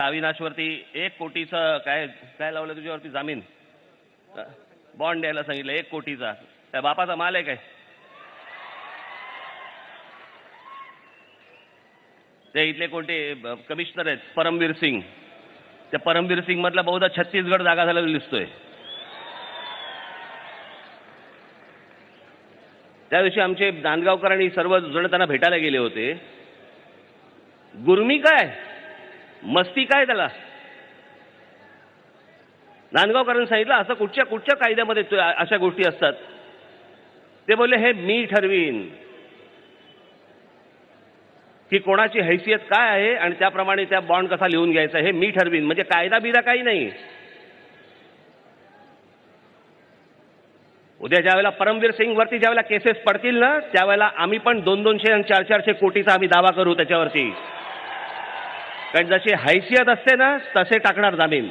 अविनाशवरती एक कोटीचं काय काय लावलं तुझ्यावरती जामीन? बॉन्ड द्यायला सांगितलं एक कोटीचा. त्या बापाचा माल आहे काय? ते इथले कोणते कमिशनर आहेत परमवीर सिंग. त्या परमवीर सिंग मधला बहुधा छत्तीसगड जागा झालेला दिसतोय. त्या दिवशी आमचे नांदगावकर आणि सर्व जण त्यांना भेटायला गेले होते. गुरमी काय? मस्ती काय त्याला? नांदगावकरांनी सांगितलं असं कुठच्या कुठच्या कायद्यामध्ये अशा गोष्टी असतात? ते बोलले हे मी ठरवीन. की कोणाची हैसियत काय आहे आणि त्याप्रमाणे त्या बॉन्ड कसा लिहून घ्यायचा हे मी ठरवीन. म्हणजे कायदा बिदा काही नाही. उद्या ज्यावेळेला परमवीर सिंग वरती ज्यावेळेला केसेस पडतील ना त्यावेळेला आम्ही पण दोन दोनशे आणि चार चारशे कोटीचा आम्ही दावा करू त्याच्यावरती. कारण जशी हैसियत असते ना तसे टाकणार जामीन.